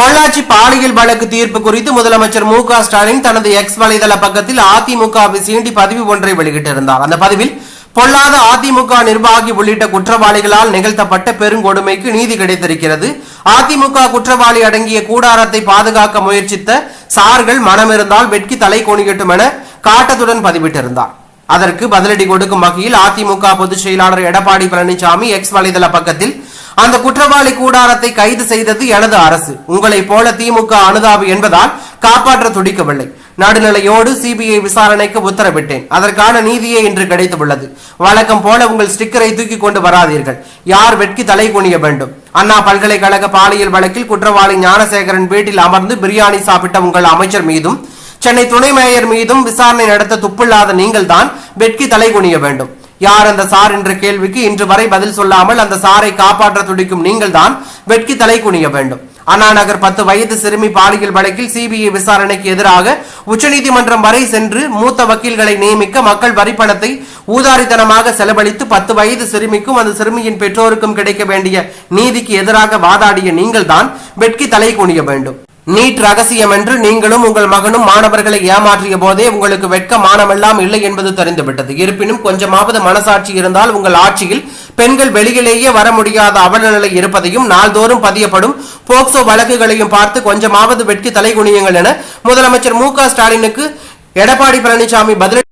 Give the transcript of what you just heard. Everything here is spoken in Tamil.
பொள்ளாச்சி பாலியல் வழக்கு தீர்ப்பு குறித்து முதலமைச்சர் மு க ஸ்டாலின் தனது எக்ஸ் வலைதள பக்கத்தில் அதிமுகவை சீண்டி பதிவு ஒன்றை வெளியிட்டிருந்தார். அந்த பதிவில் பொல்லாத அதிமுக நிர்வாகி உள்ளிட்ட குற்றவாளிகளால் நிகழ்த்தப்பட்ட பெருங்கொடுமைக்கு நீதி கிடைத்திருக்கிறது. அதிமுக குற்றவாளி அடங்கிய கூடாரத்தை பாதுகாக்க முயற்சித்த சார்கள் மனமிருந்தால் வெட்கி தலை கொணியட்டும் என காட்டத்துடன் பதிவிட்டிருந்தார். அதற்கு பதிலடி கொடுக்கும் வகையில் அதிமுக பொதுச் செயலாளர் எடப்பாடி பழனிசாமி எக்ஸ் வலைதள பக்கத்தில் அந்த குற்றவாளி கூடாரத்தை கைது செய்தது எனது அரசு. உங்களைப் போல திமுக அனுதாபி என்பதால் காப்பாற்ற துடிக்கவில்லை. நடுநிலையோடு சிபிஐ விசாரணைக்கு உத்தரவிட்டேன். அதற்கான நீதியே இன்று கிடைத்துள்ளது. வழக்கம் போல உங்கள் ஸ்டிக்கரை தூக்கி கொண்டு வராதீர்கள். யார் வெட்கி தலை குனிய வேண்டும்? அண்ணா பல்கலைக்கழக பாலியல் வழக்கில் குற்றவாளி ஞானசேகரன் வீட்டில் அமர்ந்து பிரியாணி சாப்பிட்ட உங்கள் அமைச்சர் மீதும் சென்னை துணை மேயர் மீதும் விசாரணை நடத்த துப்பில்லாத நீங்கள் தான் வெட்கி தலை குனிய வேண்டும். யார் அந்த சார் என்ற கேள்விக்கு இன்று வரை பதில் சொல்லாமல் அந்த சாரை காப்பாற்ற துடிக்கும் நீங்கள் தான் வெட்கி தலை குனிய வேண்டும். அண்ணா நகர் பத்து வயது சிறுமி பாலியல் வழக்கில் சிபிஐ விசாரணைக்கு எதிராக உச்சநீதிமன்றம் வரை சென்று மூத்த வக்கீல்களை நியமிக்க மக்கள் வரிப்பணத்தை ஊதாரித்தனமாக செலவழித்து பத்து வயது சிறுமிக்கும் அந்த சிறுமியின் பெற்றோருக்கும் கிடைக்க வேண்டிய நீதிக்கு எதிராக வாதாடிய நீங்கள் தான் வெட்கி தலை குனிய வேண்டும். நீட் ரகசியம் என்று நீங்களும் உங்கள் மகனும் மாணவர்களை ஏமாற்றிய போதே உங்களுக்கு வெட்க மானமெல்லாம் இல்லை என்பது தெரிந்துவிட்டது. இருப்பினும் கொஞ்சமாவது மனசாட்சி இருந்தால் உங்கள் ஆட்சியில் பெண்கள் வெளியிலேயே வர முடியாத அவலநிலை இருப்பதையும் நாள்தோறும் பதியப்படும் போக்சோ வழக்குகளையும் பார்த்து கொஞ்சமாவது வெட்கி தலைகுனியுங்கள் என முதலமைச்சர் மு க ஸ்டாலினுக்கு எடப்பாடி பழனிசாமி பதில்